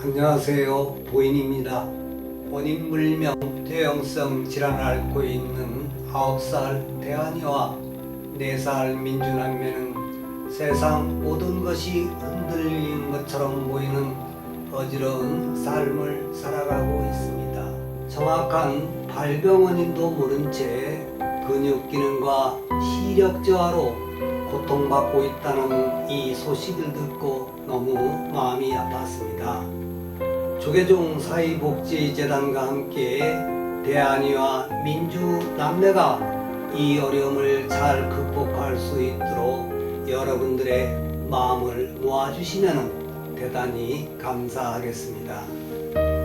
안녕하세요. 부인입니다. 원인불명 퇴행성 질환을 앓고 있는 9살 대한이와 4살 민주남매는 세상 모든 것이 흔들리는 것처럼 보이는 어지러운 삶을 살아가고 있습니다. 정확한 발병 원인도 모른 채 근육 기능과 시력 저하로 고통받고 있다는 이 소식을 듣고 너무 마음이 아팠습니다. 조계종 사회복지재단과 함께 대한이와 민주 남매가 이 어려움을 잘 극복할 수 있도록 여러분들의 마음을 모아주시면 대단히 감사하겠습니다.